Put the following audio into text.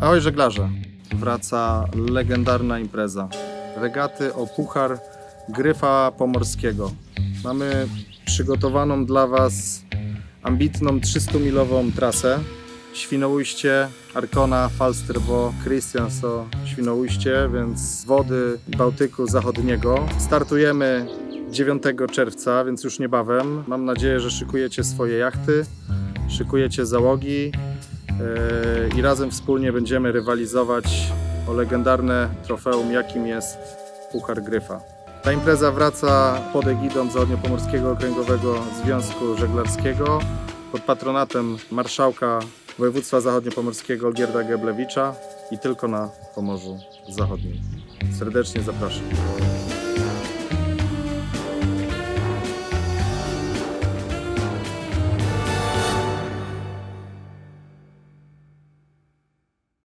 Ahoj żeglarze! Wraca legendarna impreza. Regaty o Puchar Gryfa Pomorskiego. Mamy przygotowaną dla Was ambitną 300-milową trasę. Świnoujście, Arkona, Falsterbo, Christianso, Świnoujście, więc wody Bałtyku Zachodniego. Startujemy 9 czerwca, więc już niebawem. Mam nadzieję, że szykujecie swoje jachty, szykujecie załogi i razem wspólnie będziemy rywalizować o legendarne trofeum, jakim jest Puchar Gryfa. Ta impreza wraca pod egidą Zachodniopomorskiego Okręgowego Związku Żeglarskiego pod patronatem marszałka województwa zachodniopomorskiego Gierda Geblewicza i tylko na Pomorzu Zachodnim. Serdecznie zapraszam.